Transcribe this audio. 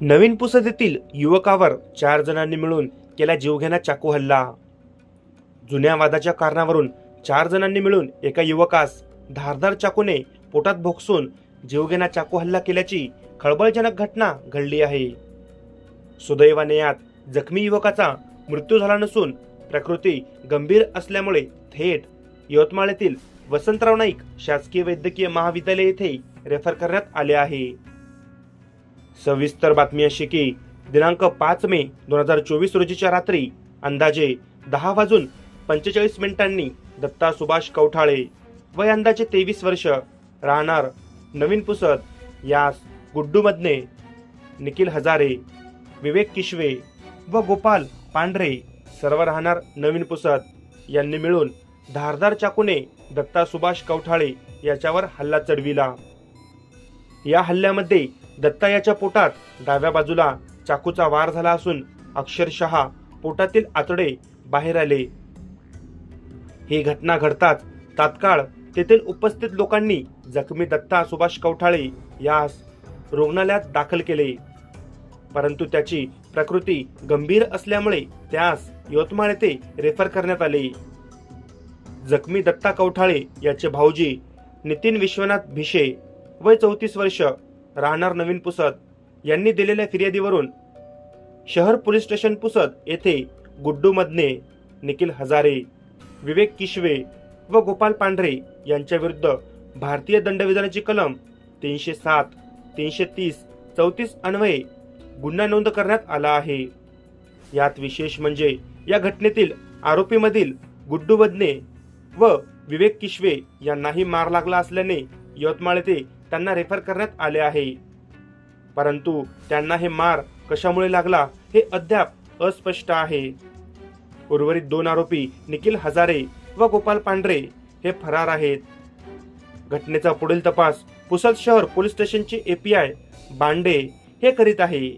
नवीन पुसद येथील युवकावर चार जणांनी मिळून केला जीवघेणा चाकू हल्ला. जुन्या वादाच्या कारणावरून चार जणांनी मिळून एका युवकास धारदार चाकूने पोटात भोगसून जीवघेणा चाकू हल्ला केल्याची खळबळजनक घटना घडली आहे. सुदैवाने यात जखमी युवकाचा मृत्यू झाला नसून प्रकृती गंभीर असल्यामुळे थेट यवतमाळ येथील वसंतराव नाईक शासकीय वैद्यकीय महाविद्यालय येथे रेफर करण्यात आले आहे. सविस्तर बातमी अशी की दिनांक पाच मे दोन हजार चोवीस रोजीच्या रात्री अंदाजे दहा वाजून पंचेचाळीस मिनिटांनी दत्ता सुभाष कवठाळे वय अंदाजे तेवीस वर्ष राहणार नवीन पुसद यास गुड्डू मदने निखिल हजारे विवेक किशवे व गोपाल पांढरे सर्व राहणार नवीन पुसद यांनी मिळून धारदार चाकूने दत्ता सुभाष कवठाळे याच्यावर हल्ला चढविला. या हल्ल्यामध्ये दत्ता याच्या पोटात डाव्या बाजूला चाकूचा वार झाला असून अक्षरशः पोटातील आतडे बाहेर आले. ही घटना घडताच तात्काळ तेथील उपस्थित लोकांनी जखमी दत्ता सुभाष कवठाळे यास रुग्णालयात दाखल केले. परंतु त्याची प्रकृती गंभीर असल्यामुळे त्यास यवतमाळ येथे रेफर करण्यात आले. जखमी दत्ता कवठाळे याचे भाऊजी नितीन विश्वनाथ भिशे वय चौतीस वर्ष राहणार नवीन पुसद. यांनी दिलेल्या फिर्यादीवरून शहर पोलीस स्टेशन पुसद येथे गुड्डू मदने निखिल हजारे विवेक किशवे व गोपाल पांढरे यांच्याविरुद्ध भारतीय दंडविधानाची कलम तीनशे सात तीनशे तीस चौतीस अन्वये गुन्हा नोंद करण्यात आला आहे. यात विशेष म्हणजे या घटनेतील आरोपीमधील गुड्डू बदने व विवेक किशवे यांनाही मार लागला असल्याने यवतमाळ येथे त्यांना रेफर करण्यात आले आहे. परंतु त्यांना हे मार कशामुळे लागला हे अद्याप अस्पष्ट आहे. उर्वरित दोन आरोपी निखिल हजारे व गोपाल पांढरे हे फरार आहेत. घटनेचा पुढील तपास पुसद शहर पोलीस स्टेशनचे एपीआय बांडे हे करीत आहे.